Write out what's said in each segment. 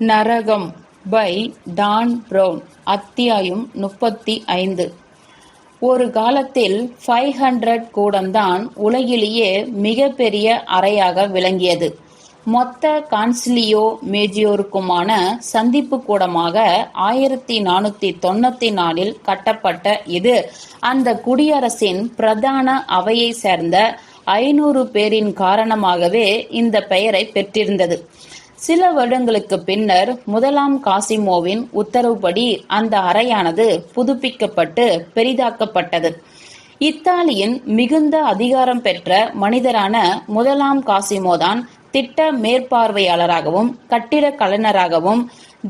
நரகம் by Don brown அத்தியாயம் முப்பத்தி ஐந்து. ஒரு காலத்தில் ஃபைவ் ஹண்ட்ரட் கூடம்தான் உலகிலேயே மிகப்பெரிய அறையாக விளங்கியது. மொத்த கான்சிலியோ மேஜியோருக்குமான சந்திப்பு கூடமாக ஆயிரத்தி நானூத்தி தொண்ணூத்தி நாலில் கட்டப்பட்ட இது அந்த குடியரசின் பிரதான அவையை சேர்ந்த ஐநூறு பேரின் காரணமாகவே இந்த பெயரை பெற்றிருந்தது. சில வருடங்களுக்கு பின்னர் முதலாம் காசிமோவின் உத்தரவுப்படி அந்த அறையானது புதுப்பிக்கப்பட்டு பெரிதாக்கப்பட்டது. இத்தாலியின் மிகுந்த அதிகாரம் பெற்ற மனிதரான முதலாம் காசிமோதான் திட்ட மேற்பார்வையாளராகவும் கட்டிட கலைஞராகவும்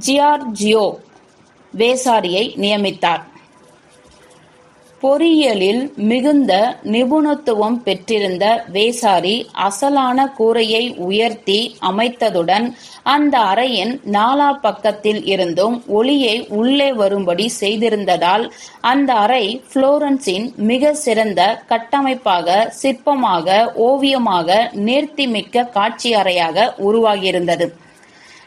ஜியார்ஜியோ வேசாரியை நியமித்தார். பொறியியலில் மிகுந்த நிபுணத்துவம் பெற்றிருந்த வேசாரி அசலான கூரையை உயர்த்தி அமைத்ததுடன் அந்த அறையின் நாலா பக்கத்தில் இருந்தும் ஒளியை உள்ளே வரும்படி செய்திருந்ததால் அந்த அறை புளோரன்ஸின் மிக சிறந்த கட்டமைப்பாக சிற்பமாக ஓவியமாக நேர்த்திமிக்க காட்சி அறையாக உருவாகியிருந்தது.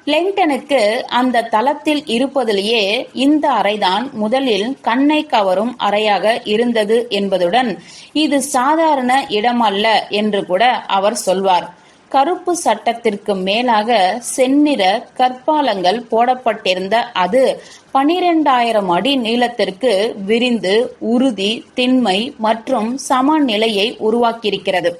லெங்டனுக்கு அந்த தளத்தில் இருப்பதிலேயே இந்த அறைதான் முதலில் கண்ணை கவரும் அறையாக இருந்தது என்பதுடன் இது சாதாரண இடமல்ல என்று கூட அவர் சொல்வார். கருப்பு சட்டத்திற்கு மேலாக செந்நிற கற்பாலங்கள் போடப்பட்டிருந்த அது பனிரெண்டாயிரம் அடி நீளத்திற்கு விரிந்து உறுதி திண்மை மற்றும் சமநிலையை உருவாக்கியிருக்கிறது.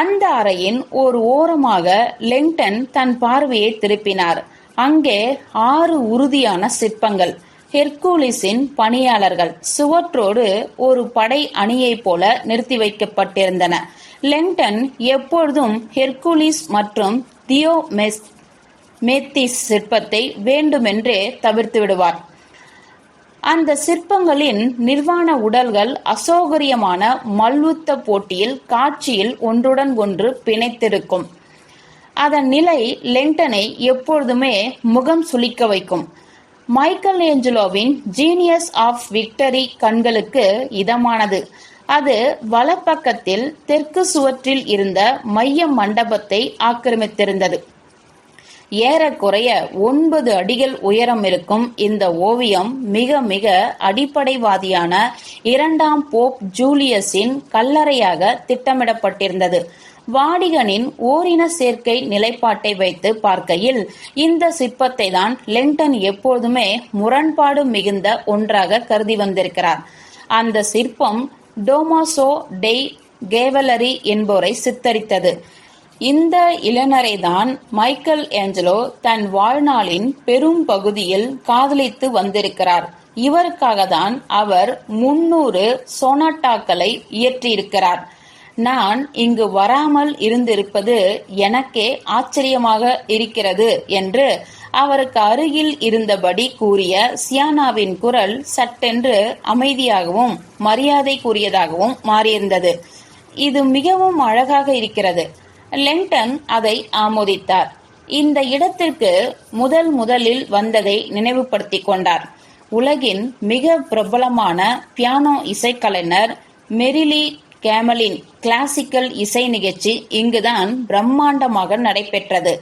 அந்த அறையின் ஒரு ஓரமாக லெங்டன் தன் பார்வையை திருப்பினார். அங்கே ஆறு உறுதியான சிற்பங்கள். ஹெர்கூலிஸின் பணியாளர்கள் சுவற்றோடு ஒரு படை அணியைப் போல நிறுத்தி வைக்கப்பட்டிருந்தன. லெங்டன் எப்பொழுதும் ஹெர்குலிஸ் மற்றும் தியோ மெஸ் மேத்திஸ் சிற்பத்தை வேண்டுமென்றே தவிர்த்து விடுவார். அந்த சிற்பங்களின் நிர்வாண உடல்கள் அசௌகரியமான மல்யுத்த போட்டியில் காட்சியில் ஒன்றுடன் ஒன்று பிணைத்திருக்கும். அதன் நிலை லெண்டனை எப்பொழுதுமே முகம் சுளிக்க வைக்கும். மைக்கேல் ஏஞ்சலோவின் ஜீனியஸ் ஆஃப் விக்டரி கண்களுக்கு இதமானது. அது வலப்பக்கத்தில் தெற்கு சுவற்றில் இருந்த மைய மண்டபத்தை ஆக்கிரமித்திருந்தது. ஏறக்குறைய ஒன்பது அடிகள் உயரம் இருக்கும் இந்த ஓவியம் மிக மிக அடிப்படைவாதியான இரண்டாம் போப் ஜூலியஸின் கல்லறையாக திட்டமிடப்பட்டிருந்தது. வாடிகனின் ஓரின சேர்க்கை நிலைப்பாட்டை வைத்து பார்க்கையில் இந்த சிற்பத்தை தான் லெண்டன் எப்போதுமே முரண்பாடு மிகுந்த ஒன்றாக கருதி வந்திருக்கிறார். அந்த சிற்பம் டோமாசோ டெய் கேவலரி என்போரை சித்தரித்தது. இந்த இளைஞரைதான் மைக்கேல் ஏஞ்சலோ தன் வாழ்நாளின் பெரும் பகுதியில் காதலித்து வந்திருக்கிறார். இவருக்காக தான் அவர் முன்னூறு சோனாட்டாக்களை இயற்றியிருக்கிறார். நான் இங்கு வராமல் இருந்திருப்பது எனக்கே ஆச்சரியமாக இருக்கிறது என்று அவருக்கு அருகில் இருந்தபடி கூறிய சியானாவின் குரல் சட்டென்று அமைதியாகவும் மரியாதைக்குரியதாகவும் மாறியிருந்தது. இது மிகவும் அழகாக இருக்கிறது. லெங்டன் அதை ஆமோதித்தார். இந்த இடத்திற்கு முதல் முதலில் வந்ததை நினைவுபடுத்திக் கொண்டார். உலகின் மிக பிரபலமான பியானோ இசைக்கலைஞர் மெரிலி கேமலின் கிளாசிக்கல் இசை நிகழ்ச்சி இங்குதான் பிரம்மாண்டமாக நடைபெற்றது.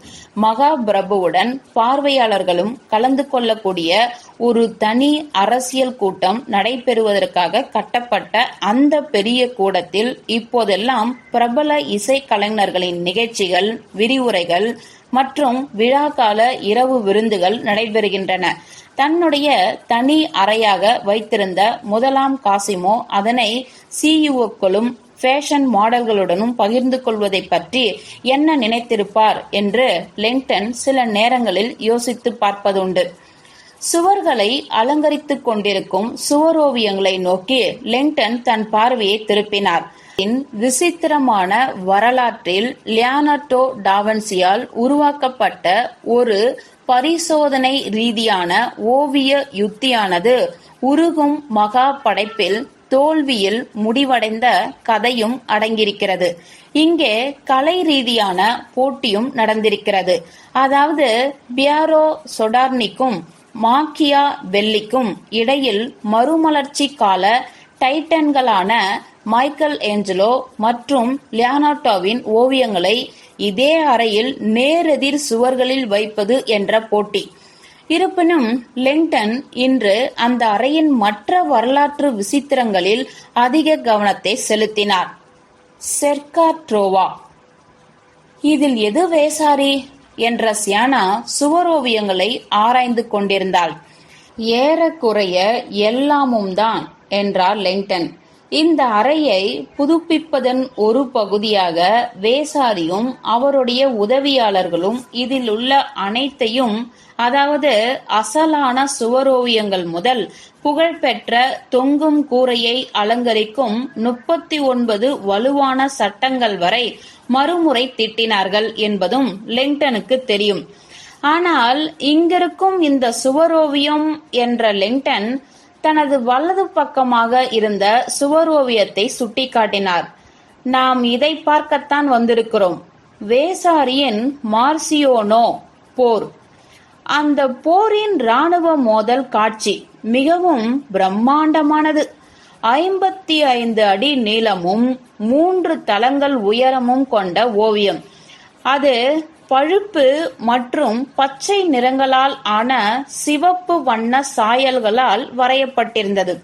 மகாபிரபுவுடன் பார்வையாளர்களும் கலந்து கொள்ளக்கூடிய ஒரு தனி அரசியல் கூட்டம் நடைபெறுவதற்காக கட்டப்பட்ட அந்த பெரிய கூடத்தில் இப்போதெல்லாம் பிரபல இசை கலைஞர்களின் நிகழ்ச்சிகள் விரிவுரைகள் மற்றும் விழாக்கால இரவு விருந்துகள் நடைபெறுகின்றன. தன்னுடைய தனி அறையாக வைத்திருந்த முதலாம் காசிமோ அதனை சிஇஓக்களும் ஃபேஷன் மாடல்களுடனும் பகிர்ந்து கொள்வதை பற்றி என்ன நினைத்திருப்பார் என்று லெங்டன் சில நேரங்களில் யோசித்து பார்ப்பதுண்டு. சுவர்களை அலங்கரித்துக் கொண்டிருக்கும் சுவரோவியங்களை நோக்கி லெங்டன் தன் பார்வையை திருப்பினார். இன் விசித்திரமான வரலாற்றில் லியானர்டோ டாவன்சியால் உருவாக்கப்பட்ட ஒரு பரிசோதனை ரீதியான ஓவிய யுத்தியானது உருகும் மகா படைப்பில் தோல்வியில் முடிவடைந்த கதையும் அடங்கியிருக்கிறது. இங்கே கலை ரீதியான போட்டியும் நடந்திருக்கிறது. அதாவது பியாரோ சொடார்னிக்கும் மாக்கியா வெல்லிக்கும் இடையில் மறுமலர்ச்சி கால டைட்டன்களான மைக்கேல் ஏஞ்சலோ மற்றும் லியானாட்டோவின் ஓவியங்களை இதே அறையில் நேரெதிர் சுவர்களில் வைப்பது என்ற போட்டி. இருப்பினும் லெங்டன் இன்று அந்த அறையின் மற்ற வரலாற்று விசித்திரங்களில் அதிக கவனத்தை செலுத்தினார். செர்காட்ரோவா. இதில் எது வேசாரி? என்ற சியானா சுவரோவியங்களை ஆராய்ந்து கொண்டிருந்தாள். ஏறக்குறைய எல்லாமும் தான் என்றார் லெங்டன். இந்த அறையை புதுப்பிப்பதன் ஒரு பகுதியாக வேசாரியும் அவருடைய உதவியாளர்களும் இதில் உள்ள அனைத்தையும் அதாவது அசலான சுவரோவியங்கள் முதல் புகழ்பெற்ற தொங்கும் கூரையை அலங்கரிக்கும் முப்பத்தி ஒன்பது வலுவான சட்டங்கள் வரை மறுமுறை திட்டினார்கள் என்பதும் லெங்டனுக்கு தெரியும். ஆனால் இங்கிருக்கும் இந்த சுவரோவியம் என்ற லெங்டன் தனது வலது பக்கமாக இருந்த சுவர் ஓவியத்தை சுட்டிக்காட்டினார். நாம் இதை பார்க்கத்தான் வந்திருக்கிறோம். வேசாரியின் மார்சியோனோ போர். அந்த போரின் ராணுவ மோதல் காட்சி மிகவும் பிரம்மாண்டமானது. ஐம்பத்தி ஐந்து அடி நீளமும் மூன்று தளங்கள் உயரமும் கொண்ட ஓவியம். அது பழுப்பு மற்றும் பச்சை நிறங்களால் ஆன சிவப்பு வண்ண சாயல்களால் வரையப்பட்டிருந்தது.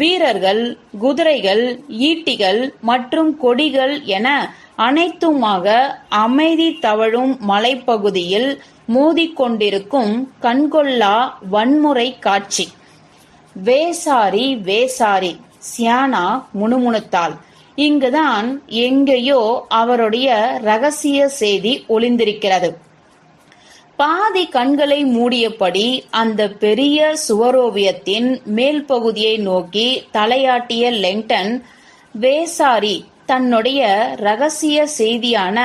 வீரர்கள் குதிரைகள் ஈட்டிகள் மற்றும் கொடிகள் என அனைத்துமாக அமைதி தவழும் மலைப்பகுதியில் மோதிக்கொண்டிருக்கும் கண்கொள்ளா வன்முறை காட்சி. வேசாரி வேசாரி சியானா முணுமுணுத்தாள். இங்குதான் எங்கேயோ அவருடைய ரகசிய செய்தி ஒளிந்திருக்கிறது. பாதி கண்களை மூடியபடி அந்த பெரிய சுவரோவியத்தின் மேல் பகுதியை நோக்கி தலையாட்டிய லெங்டன் வேசாரி தன்னுடைய ரகசிய செய்தியான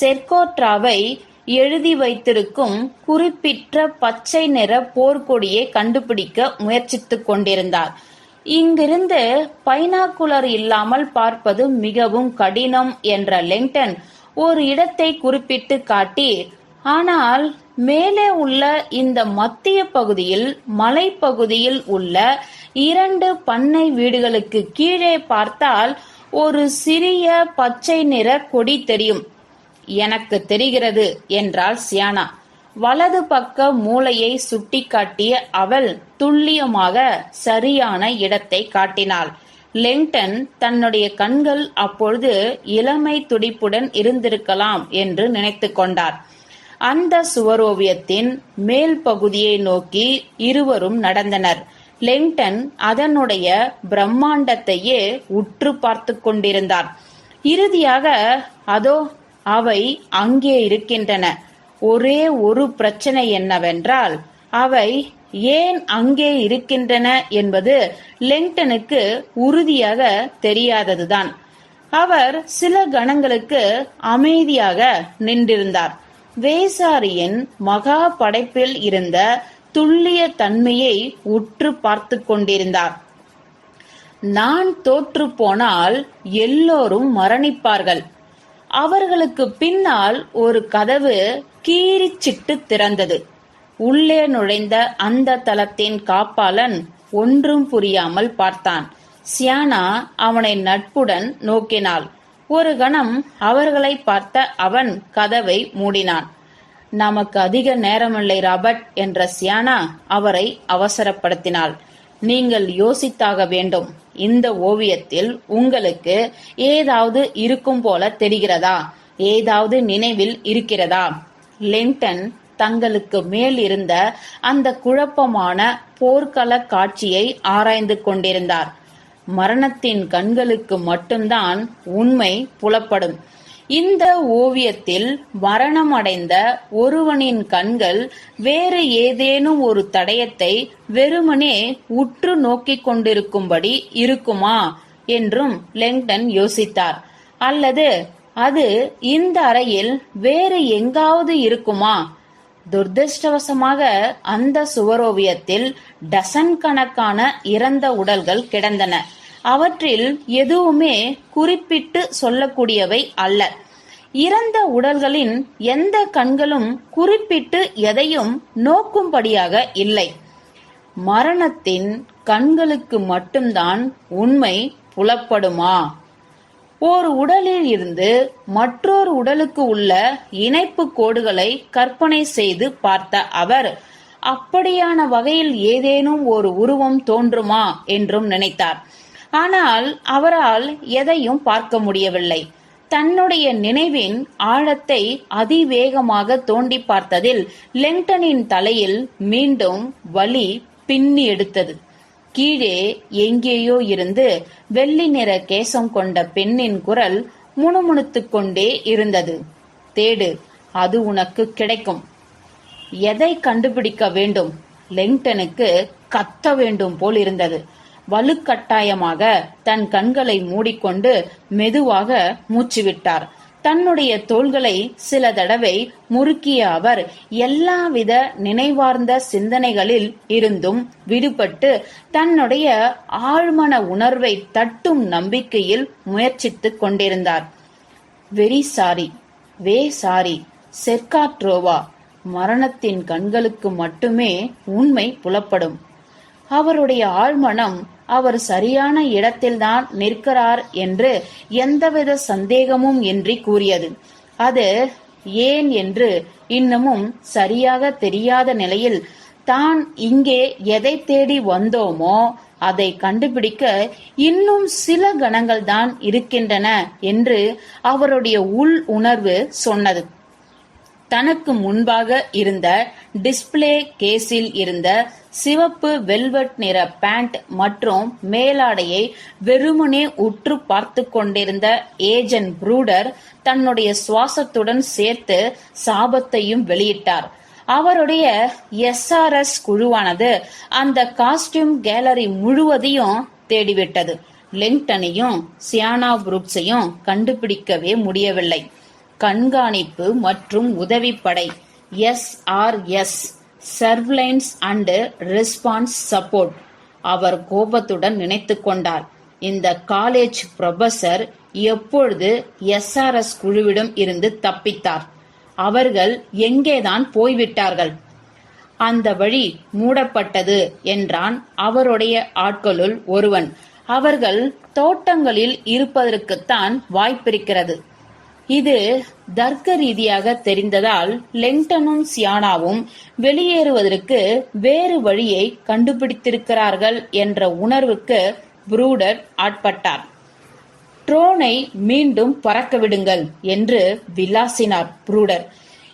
செர்கோட்ராவை எழுதி வைத்திருக்கும் குறிப்பிட்ட பச்சை நிற போர்க்கொடியை கண்டுபிடிக்க முயற்சித்துக் கொண்டிருந்தார். இங்கிருந்து பைனாக்குலர் இல்லாமல் பார்ப்பது மிகவும் கடினம் என்ற லெங்டன் ஒரு இடத்தை குறிப்பிட்டு காட்டி ஆனால் மேலே உள்ள இந்த மத்திய பகுதியில் மலைப்பகுதியில் உள்ள இரண்டு பண்ணை வீடுகளுக்கு கீழே பார்த்தால் ஒரு சிறிய பச்சை நிற கொடி தெரியும். எனக்கு தெரிகிறது என்றாள் சியானா. வலது பக்க மூளையை சுட்டிக்காட்டிய அவள் துல்லியமாக சரியான இடத்தை காட்டினாள். லெங்டன் தன்னுடைய கண்கள் அப்பொழுது இளமை துடிப்புடன் இருந்திருக்கலாம் என்று நினைத்து கொண்டார். அந்த சுவரோவியத்தின் மேல் பகுதியை நோக்கி இருவரும் நடந்தனர். லெங்டன் அதனுடைய பிரம்மாண்டத்தையே உற்று பார்த்து கொண்டிருந்தார். இறுதியாக அதோ அவை அங்கே இருக்கின்றன. ஒரே ஒரு பிரச்சனை என்னவென்றால் அவை ஏன் அங்கே இருக்கின்றன என்பது லெங்டனுக்கு உறுதியாக தெரியாததுதான். அவர் சில கணங்களுக்கு அமைதியாக நின்றிருந்தார். வேசாரியின் மகா படைப்பில் இருந்த துல்லிய தன்மையை உற்று பார்த்து கொண்டிருந்தார். நான் தோற்று போனால் எல்லோரும் மரணிப்பார்கள். அவர்களுக்கு பின்னால் ஒரு கதவு கீறிச்சிட்டு திறந்தது. உள்ளே நுழைந்த அந்த தளத்தின் காப்பாளன் ஒன்றும் புரியாமல் பார்த்தான். சியானா அவனை நட்புடன் நோக்கினாள். ஒரு கணம் அவர்களை பார்த்த அவன் கதவை மூடினான். நமக்கு அதிக நேரமில்லை ராபர்ட் என்ற சியானா அவரை அவசரப்படுத்தினாள். நீங்கள் யோசித்தாக வேண்டும். இந்த ஓவியத்தில் உங்களுக்கு ஏதாவது இருக்கும் போல தெரிகிறதா? ஏதாவது நினைவில் இருக்கிறதா? லிண்டன் தங்களுக்கு மேல் இருந்த அந்த குழப்பமான போர்க்கள காட்சியை ஆராய்ந்து கொண்டிருந்தார். மரணத்தின் கண்களுக்கு மட்டும்தான் உண்மை புலப்படும். இந்த ஓவியத்தில் மரணமடைந்த ஒருவனின் கண்கள் வேறு ஏதேனும் ஒரு தடயத்தை வெறுமனே உற்று நோக்கிக் கொண்டிருக்கும்படி இருக்குமா? என்றும் லெங்டன் யோசித்தார். அல்லது அது இந்த அறையில் வேறு எங்காவது இருக்குமா? துர்திருஷ்டவசமாக அந்த சுவரோவியத்தில் டசன் கணக்கான இறந்த உடல்கள் கிடந்தன. அவற்றில் எதுவுமே குறிப்பிட்டு சொல்லக்கூடியவை அல்ல. இறந்த உடல்களின் எந்த கண்களும் குறிப்பிட்டு எதையும் நோக்கும்படியாக இல்லை. மரணத்தின் கண்களுக்கு மட்டும்தான் உண்மை புலப்படுமா? ஒரு உடலில் இருந்து மற்றொரு உடலுக்கு உள்ள இணைப்பு கோடுகளை கற்பனை செய்து பார்த்த அவர் அப்படியான வகையில் ஏதேனும் ஒரு உருவம் தோன்றுமா? என்றும் நினைத்தார். ஆனால் அவரால் எதையும் பார்க்க முடியவில்லை. தன்னுடைய நினைவின் ஆழத்தை அதிவேகமாக தோண்டி பார்த்ததில் லெங்டனின் தலையில் மீண்டும் வலி பின்னி எடுத்தது. கீழே எங்கேயோ இருந்து வெள்ளி நிற கேசம் கொண்ட பெண்ணின் குரல் முணுமுணுத்துக் கொண்டே இருந்தது. தேடு அது உனக்கு கிடைக்கும். எதை கண்டுபிடிக்க வேண்டும்? லெங்டனுக்கு கத்த வேண்டும் போல் இருந்தது. வலுக்கட்டாயமாக தன் கண்களை மூடிக்கொண்டு மெதுவாக மூச்சுவிட்டார் தன்னுடைய தோள்களை சில தடவை முறுக்கிய அவர் எல்லாவித நினைவார்ந்த சிந்தனைகளில் இருந்தும் விடுபட்டு தன்னுடைய ஆழ்மன உணர்வை தட்டும் நம்பிக்கையில் முயற்சித்துக் கொண்டிருந்தார். வெரி சாரி வே சாரி செர்காட்ரோவா மரணத்தின் கண்களுக்கு மட்டுமே உண்மை புலப்படும். அவருடைய ஆழ்மனம் அவர் சரியான இடத்தில்தான் நிற்கிறார் என்று எந்தவித சந்தேகமும் இன்றி கூறியது. அது ஏன் என்று இன்னமும் சரியாக தெரியாத நிலையில் தான் இங்கே எதை தேடி வந்தோமோ அதை கண்டுபிடிக்க இன்னும் சில கணங்கள் தான் இருக்கின்றன என்று அவருடைய உள் உணர்வு சொன்னது. தனக்கு முன்பாக இருந்த டிஸ்ப்ளே கேஸில் இருந்த சிவப்பு வெல்வெட் நிற பேண்ட் மற்றும் மேலாடையை வெறுமனே உற்று பார்த்து கொண்டிருந்த ஏஜென்ட் ப்ரூடர் தன்னுடைய சுவாசத்துடன் சேர்த்து சாபத்தையும் வெளியிட்டார். அவருடைய எஸ்ஆர்எஸ் குழுவானது அந்த காஸ்டியூம் கேலரி முழுவதையும் தேடிவிட்டது. லிங்டனையும் சியானா புரூக்ஸையும் கண்டுபிடிக்கவே முடியவில்லை. கண்காணிப்பு மற்றும் உதவிப்படை SRS surveillance and response support. அவர் கோபத்துடன் நினைத்து கொண்டார். இந்த காலேஜ் புரொபசர் எப்பொழுது எஸ்ஆர்எஸ் குழுவிடம் இருந்து தப்பித்தார்? அவர்கள் எங்கேதான் போய்விட்டார்கள்? அந்த வழி மூடப்பட்டது என்றான் அவருடைய ஆட்களுள் ஒருவன். அவர்கள் தோட்டங்களில் இருப்பதற்குத்தான் வாய்ப்பிருக்கிறது. இது தர்க்க ரீதியாக தெரிந்ததால் லெங்டனும் சியானாவும் வெளியேறுவதற்கு வேறு வழியை கண்டுபிடித்திருக்கிறார்கள் என்ற உணர்வுக்கு புரூடர் ஆட்பட்டார். ட்ரோனை மீண்டும் பறக்க விடுங்கள் என்று விலாசினார் புரூடர்.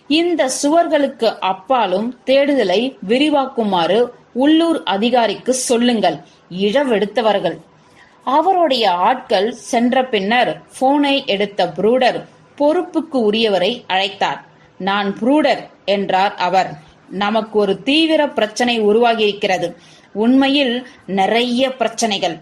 இந்த சுவர்களுக்கு அப்பாலும் தேடுதலை விரிவாக்குமாறு உள்ளூர் அதிகாரிக்கு சொல்லுங்கள் இழவெடுத்தவர்கள். அவருடைய ஆட்கள் சென்ற பின்னர் போனை எடுத்த புரூடர் பொறுப்புக்கு உரியவரை அழைத்தார். நான் புரூடர் என்றார் அவர். நமக்கு ஒரு தீவிர பிரச்சனை உருவாகியிருக்கிறது உண்மையில் நிறைய பிரச்சனைகள்.